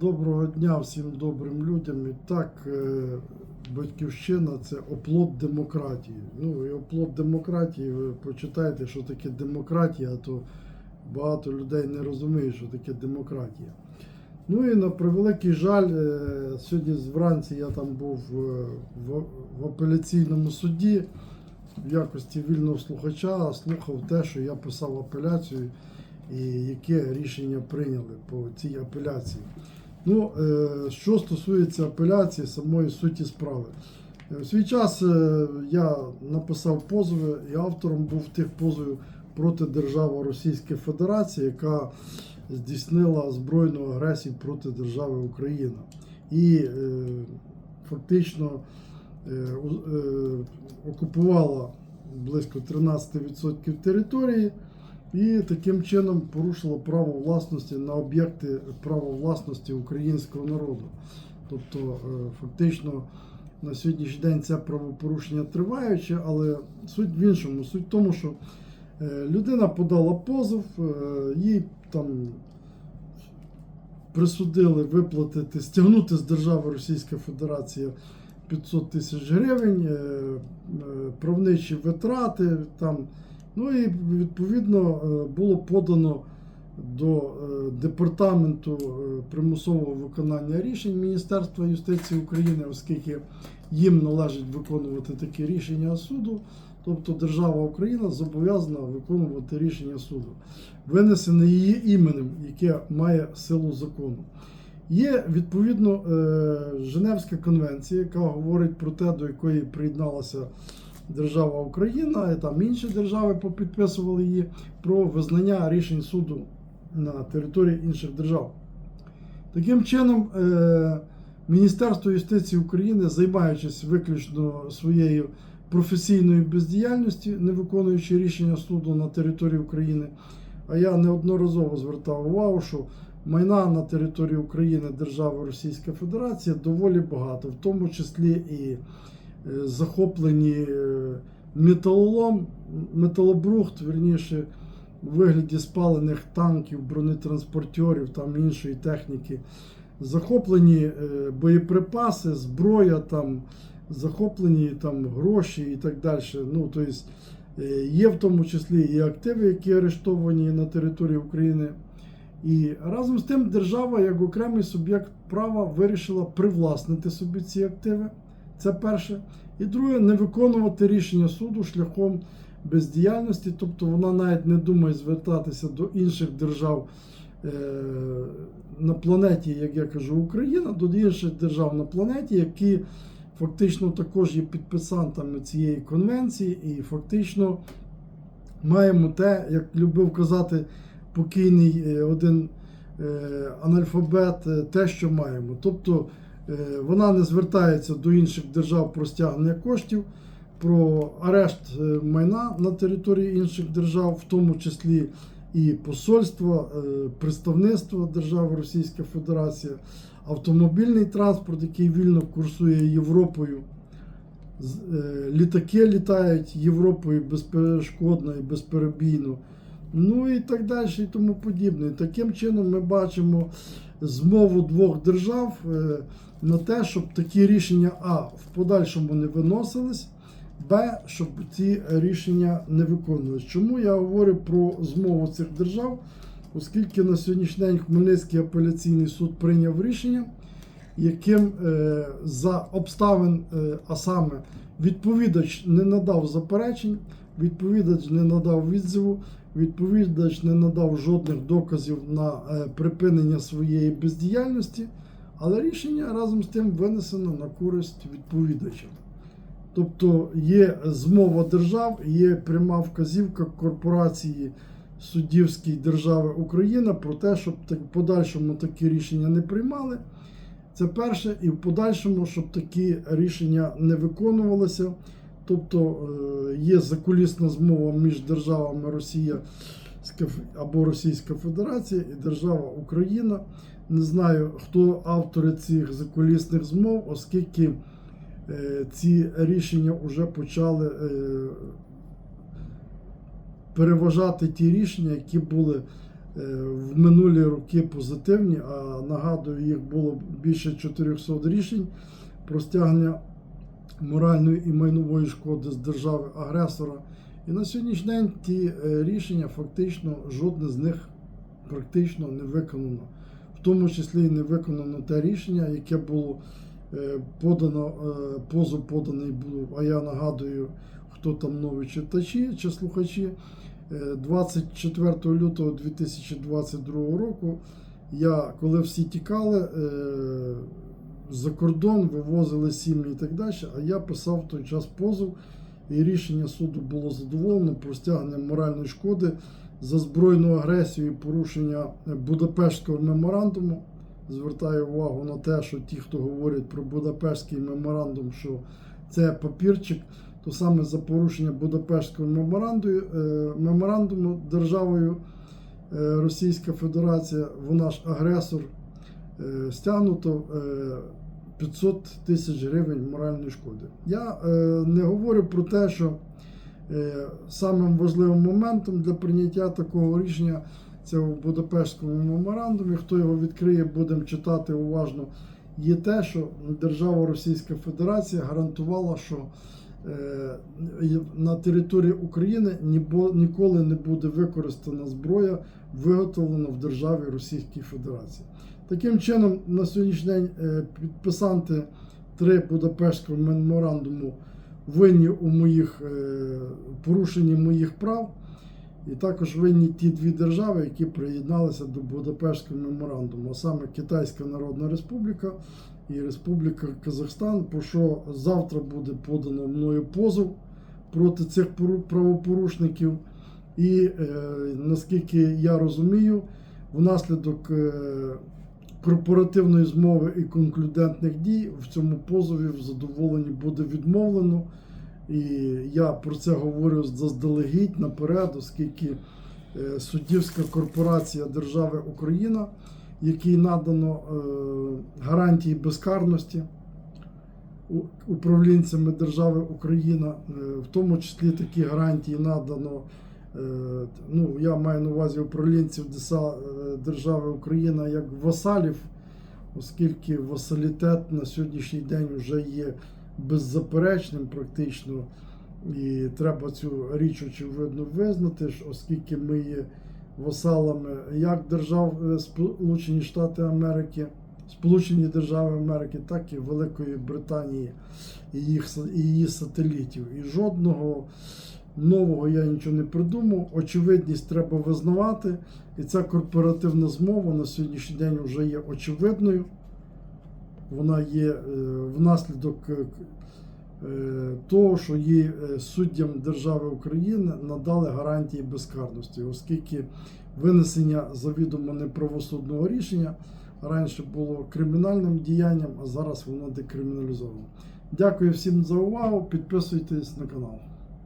Доброго дня всім добрим людям. І так, е, батьківщина це оплот демократії. Ну і оплот демократії, ви почитайте, що таке демократія, то багато людей не розуміють, що таке демократія. Ну і на превеликий жаль, е, сьогодні вранці я там був е, в апеляційному суді в якості вільного слухача, слухав те, що я писав апеляцію і яке рішення прийняли по цій апеляції. Ну, е, що стосується апеляції самої суті справи. Е, В свій час е, я написав позови і автором був тих позовів проти держави Російської Федерації, яка здійснила збройну агресію проти держави Україна. І фактично окупувала близько 13% території і таким чином порушила право власності на об'єкти права власності українського народу. Тобто, е, фактично на сьогоднішній день це правопорушення триваюче, але суть в іншому. Суть в тому, що е, людина подала позов, е, їй там присудили виплатити, стягнути з держави Російська Федерація 500 тисяч гривень, правничі витрати там. Ну і відповідно е, було подано до е, департаменту е, примусового виконання рішень Міністерства юстиції України, оскільки їм належить виконувати такі рішення суду. Тобто держава Україна зобов'язана виконувати рішення суду, винесене її іменем, яке має силу закону. Є відповідно Женевська конвенція, яка говорить про те, до якої приєдналася держава Україна, і там інші держави попідписували її про визнання рішень суду на території інших держав. Таким чином, е, Міністерство юстиції України, займаючись виключно своєю професійною бездіяльністю, не виконуючи рішення суду на території України, а я неодноразово звертав увагу, що майна на території України держави Російська Федерація доволі багато, в тому числі і е, захоплені е, металолом, металобрухт, верніше, у вигляді спалених танків, бронетранспортерів, там іншої техніки, захоплені е, боєприпаси, зброя, там, захоплені там, гроші і так далі. Ну, тобто, є в тому числі і активи, які арештовані на території України. І разом з тим держава, як окремий суб'єкт права, вирішила привласнити собі ці активи. Це перше. І друге, не виконувати рішення суду шляхом бездіяльності, тобто вона навіть не думає звертатися до інших держав е, на планеті, як я кажу, Україна, до інших держав на планеті, які фактично також є підписантами цієї конвенції, і фактично маємо те, як любив казати покійний е, один е, анальфабет, те, що маємо. Тобто вона не звертається до інших держав про стягнення коштів, про арешт е, майна на території інших держав, в тому числі і посольства, е, представництва держави Російська Федерація, автомобільний транспорт, який вільно курсує Європою. Е, Літаки літають Європою безперешкодно і безперебійно. Ну і так далі, і тому подібне. Таким чином ми бачимо змову двох держав е, на те, щоб такі рішення А в подальшому не виносились, Б, щоб ці рішення не виконувались. Чому я говорю про змову цих держав? Оскільки на сьогоднішній день Хмельницький апеляційний суд прийняв рішення, яким е, за обставин, е, а саме відповідач не надав заперечень, відповідач не надав відзиву, відповідач не надав жодних доказів на е, припинення своєї бездіяльності, але рішення разом з тим винесено на користь відповідача. Тобто є змова держав, є пряма вказівка корпорації суддівської держави Україна про те, щоб в подальшому такі рішення не приймали. Це перше, і в подальшому, щоб такі рішення не виконувалися. Тобто е, є закулісна змова між державами Росія або Російська Федерація і держава Україна. Не знаю, хто автори цих закулісних змов, оскільки е, ці рішення вже почали е, переважати ті рішення, які були в минулі роки позитивні, а нагадую, їх було більше 400 рішень про стягнення моральної і майнової шкоди з держави агресора. І на сьогоднішній день ті е, рішення фактично жодне з них практично не виконано. В тому числі і не виконано те рішення, яке було е, подано, е, позов поданий був, а я нагадую, хто там нові читачі чи слухачі. Е, 24 лютого 2022 року я, коли всі тікали за кордон, вивозили сім'ї і так далі, а я писав в той час позов, і рішення суду було задоволено про стягнення моральної шкоди за збройну агресію і порушення Будапештського меморандуму. Звертаю увагу на те, що ті, хто говорять про Будапештський меморандум, що це папірчик, то саме за порушення Будапештського меморандуму, е, державою е, Російська Федерація, вона ж агресор, е, стягнуто 500 тисяч гривень моральної шкоди. Я е, не говорю про те, що е, самим важливим моментом для прийняття такого рішення це в Будапештському меморандумі. Хто його відкриє, будемо читати уважно. Є те, що держава Російська Федерація гарантувала, що е, на території України ніколи не буде використана зброя, виготовлена в державі Російській Федерації. Таким чином, на сьогоднішній день е, підписанти три Будапештського меморандуму винні у моїх е, порушенні моїх прав. І також винні ті дві держави, які приєдналися до Будапештського меморандуму, а саме Китайська Народна Республіка і Республіка Казахстан, про що завтра буде подано мною позов проти цих правопорушників. І е, наскільки я розумію, внаслідок е, корпоративної змови і конклюдентних дій в цьому позові в задоволенні буде відмовлено. І я про це говорю заздалегідь наперед, оскільки е, суддівська корпорація держави Україна, якій надано е, гарантії безкарності управлінцями держави Україна, е, в тому числі такі гарантії надано. Е, Ну, я маю на увазі управлінців е, держави Україна як васалів, оскільки васалітет на сьогоднішній день вже є беззаперечним практично. І треба цю річ очевидно визнати, оскільки ми є васалами як держав е, Сполучені Штати Америки, Сполучені Держави Америки, так і Великої Британії і їх і її сателітів. І жодного нового я нічого не придумав. Очевидність треба визнавати. І ця корпоративна змова на сьогоднішній день вже є очевидною. Вона є е, внаслідок е, е, того, що е, суддям держави України надали гарантії безкарності, оскільки винесення завідомо неправосудного рішення раніше було кримінальним діянням, а зараз воно декриміналізовано. Дякую всім за увагу. Підписуйтесь на канал.